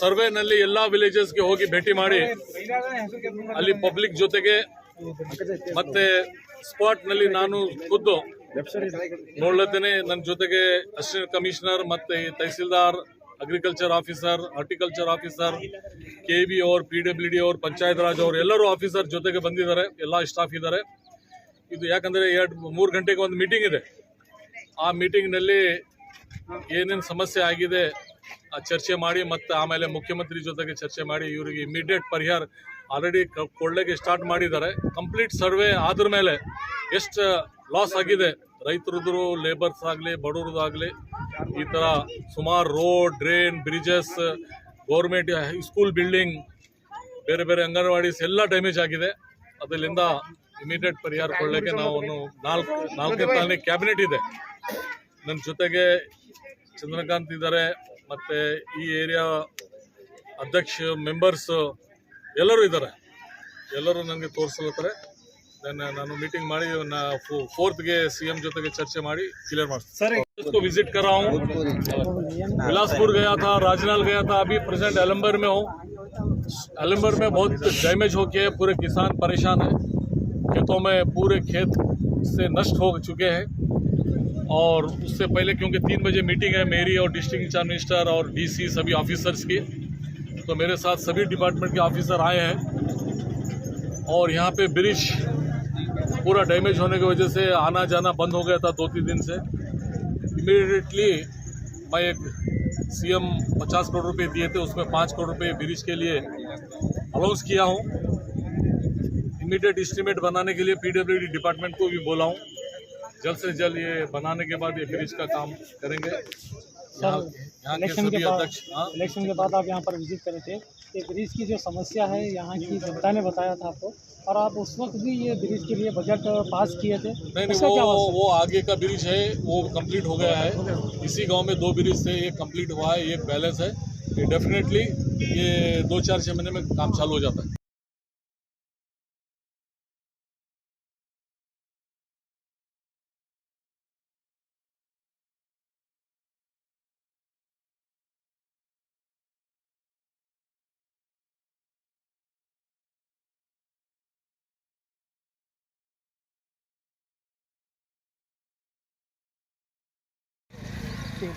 ಸರ್ವೆನಲ್ಲಿ ಎಲ್ಲಾ ವಿಲೇಜಸ್ಗೆ ಹೋಗಿ ಭೇಟಿ ಮಾಡಿ, ಅಲ್ಲಿ ಪಬ್ಲಿಕ್ ಜೊತೆಗೆ ಮತ್ತೆ ಸ್ಪಾಟ್ನಲ್ಲಿ ನಾನು ಖುದ್ದು ನೋಡ್ಲತ್ತೇನೆ. ನನ್ನ ಜೊತೆಗೆ ಅಸಿಸ್ಟೆಂಟ್ ಕಮಿಷನರ್ ಮತ್ತೆ tahsildar agriculture officer horticulture officer K B ಅವ್ರು ಪಿ ಡಬ್ಲ್ಯೂ ಡಿ ಅವರ್ ಪಂಚಾಯತ್ ರಾಜ್ ಅವ್ರು ಎಲ್ಲರೂ ಆಫೀಸರ್ ಜೊತೆಗೆ ಬಂದಿದ್ದಾರೆ. ಎಲ್ಲ ಸ್ಟಾಫ್ ಇದ್ದಾರೆ. ಇದು ಯಾಕಂದ್ರೆ ಎರಡು ಮೂರು ಗಂಟೆಗೆ ಒಂದು ಮೀಟಿಂಗ್ ಇದೆ. ಆ ಮೀಟಿಂಗ್ನಲ್ಲಿ ಏನೇನು ಸಮಸ್ಯೆ ಆಗಿದೆ ಆ ಚರ್ಚೆ ಮಾಡಿ ಮತ್ತು ಆಮೇಲೆ ಮುಖ್ಯಮಂತ್ರಿ ಜೊತೆಗೆ ಚರ್ಚೆ ಮಾಡಿ ಇವರಿಗೆ ಇಮಿಡಿಯೇಟ್ ಪರಿಹಾರ ಆಲ್ರೆಡಿ ಕೊಳ್ಳೆಗೆ ಸ್ಟಾರ್ಟ್ ಮಾಡಿದ್ದಾರೆ. ಕಂಪ್ಲೀಟ್ ಸರ್ವೆ ಆದ್ರ ಮೇಲೆ ಎಷ್ಟು ಲಾಸ್ ಆಗಿದೆ? ರೈತರದ್ದು ಲೇಬರ್ಸ್ ಆಗಲಿ ಬಡವ್ರದ್ದಾಗಲಿ ಈ ಥರ ಸುಮಾರು road drain bridges government school building ಬೇರೆ ಬೇರೆ ಅಂಗನವಾಡೀಸ್ ಎಲ್ಲ ಡ್ಯಾಮೇಜ್ ಆಗಿದೆ. ಅದರಿಂದ ಇಮಿಡಿಯೇಟ್ ಪರಿಹಾರ ಕೊಡಲಿಕ್ಕೆ ನಾವು ನಾಲ್ಕು ನಾಲ್ಕನೇ ಕ್ಯಾಬಿನೆಟ್ ಇದೆ. ನನ್ನ ಜೊತೆಗೆ चंद्रकांत मत ऐरिया अध्यक्ष मेबर्स एलूरू नन के तोर्सर नानु मीटिंग फोर्थ के सीएम जो चर्चे क्लियर सर इसको विज़िट कर रहा हूँ बिलासपुर गया था राजनाल गया था अभी प्रेजेंट अलम्बर में हूँ अलम्बर में बहुत डैमेज हो गया है पूरे किसान परेशान है खेतों में पूरे खेत से नष्ट हो चुके हैं और उससे पहले क्योंकि तीन बजे मीटिंग है, मेरी और डिस्ट्रिक्ट इंचार्ज मिनिस्टर और डीसी सभी ऑफिसर्स की तो मेरे साथ सभी डिपार्टमेंट के ऑफिसर आए हैं। और यहाँ पे ब्रिज पूरा डैमेज होने की वजह से आना जाना बंद हो गया था दो तीन दिन से। इमीडिएटली मैं एक सीएम 50 करोड़ रुपए दिए थे, उसमें पाँच करोड़ रुपए ब्रिज के लिए अनाउंस किया हूँ। इमीडिएट इस्टीमेट बनाने के लिए पीडब्ल्यूडी डिपार्टमेंट को भी बोला हूँ। जल्द से जल्द ये बनाने के बाद ये ब्रिज का काम करेंगे। इलेक्शन के बाद हाँ। इलेक्शन के बाद आप यहाँ पर विज़िट करे थे। ये ब्रिज की जो समस्या है यहाँ की जनता ने बताया था आपको। और आप उस वक्त भी ये ब्रिज के लिए बजट पास किए थे। नहीं नहीं वो वो आगे का ब्रिज है वो कंप्लीट हो गया है। इसी गाँव में दो ब्रिज थे एक कंप्लीट हुआ है एक बैलेंस है। ये डेफिनेटली ये दो चार छः महीने में काम चालू हो जाता है।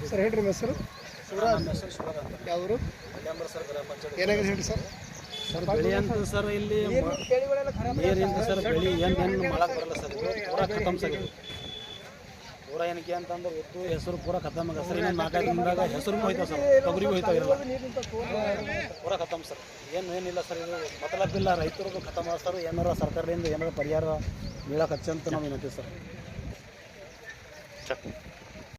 ಸರ್ ಹೇಳ್ರಿ ನಿಮ್ಮ ಹೆಸರು ಯಾವರು? ಏನಾಗಿದೆ ಹೇಳಿ ಸರ್? ಸರ್ ಬೆಳೆ ಅಂತ ಸರ್ ಇಲ್ಲಿ ನೀರಿಂದ ಸರ್. ಬೆಳೆ ಏನು ಏನು ಮಾಡಕ್ಕೆ ಬರಲ್ಲ ಸರ್ ಇದು ಪೂರ ಖತಮ್ ಸರ್ ಇದು ಪೂರ ಏನಕ್ಕೆ ಅಂತಂದ್ರೆ ಉದ್ದು ಹೆಸರು ಪೂರ ಖತಮ್ ಆಗ ಸರ್ ಇನ್ನೊಂದು ನಾಲ್ಕೈದು ದಿನದಾಗ ಹೆಸರು ಹೋಯ್ತಾವ ಸರ್ ತೊಗರಿಗೂ ಹೋಯ್ತಾವ ಇರಲ್ಲ. ಪೂರ ಖತಮ್ ಸರ್. ಏನು ಏನಿಲ್ಲ ಸರ್ ಇದು ಮತಲಬ್ಬಿಲ್ಲ ಖತಮ್ ಆದ ಸರ್. ಏನಾರ ಸರ್ಕಾರದಿಂದ ಏನಾರ ಪರಿಹಾರ ನೀಡಕ್ಕೆ ಹಚ್ಚಂತ ನಾವು ಏನಂತೀವಿ ಸರ್.